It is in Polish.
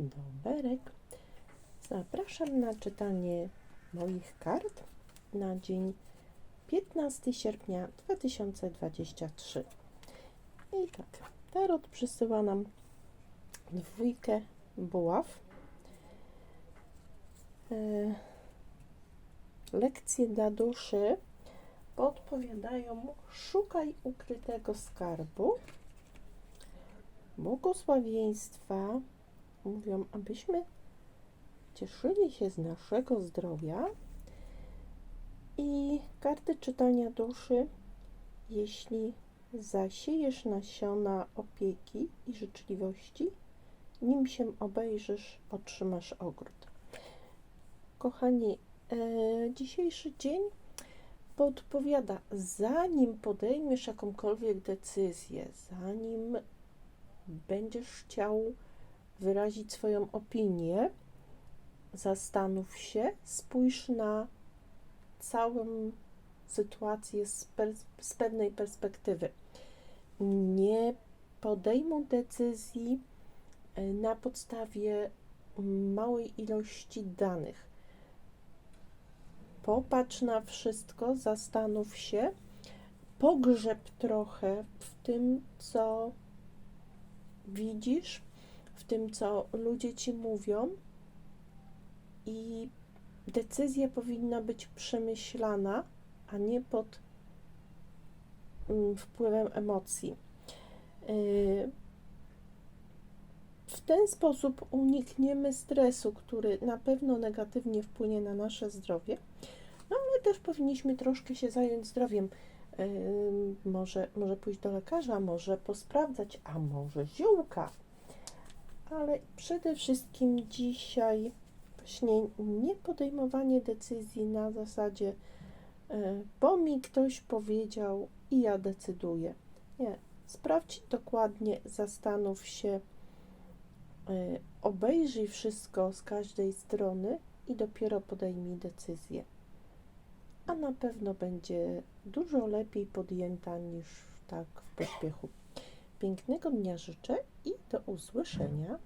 Doberek. Zapraszam na czytanie moich kart na dzień 15 sierpnia 2023. I tak, tarot przysyła nam dwójkę buław. E, lekcje dla duszy podpowiadają szukaj ukrytego skarbu. Błogosławieństwa mówią, abyśmy cieszyli się z naszego zdrowia. I karty czytania duszy, jeśli zasiejesz nasiona opieki i życzliwości, nim się obejrzysz, otrzymasz ogród. Kochani, e, dzisiejszy dzień podpowiada, zanim podejmiesz jakąkolwiek decyzję, zanim będziesz chciał wyrazić swoją opinię, zastanów się, spójrz na całą sytuację z, z pewnej perspektywy. Nie podejmą decyzji e, na podstawie małej ilości danych. Popatrz na wszystko, zastanów się, pogrzeb trochę w tym, co widzisz, w tym, co ludzie ci mówią, i decyzja powinna być przemyślana, a nie pod mm, wpływem emocji. Yy, W ten sposób unikniemy stresu, który na pewno negatywnie wpłynie na nasze zdrowie, no ale też powinniśmy troszkę się zająć zdrowiem. Yy, Może, może pójść do lekarza, może posprawdzać, a może ziółka. Ale przede wszystkim dzisiaj właśnie nie podejmowanie decyzji na zasadzie, e, bo mi ktoś powiedział i ja decyduję. Nie. Sprawdź dokładnie, zastanów się, e, obejrzyj wszystko z każdej strony i dopiero podejmij decyzję. A na pewno będzie dużo lepiej podjęta niż tak w pośpiechu. Pięknego dnia życzę i do usłyszenia.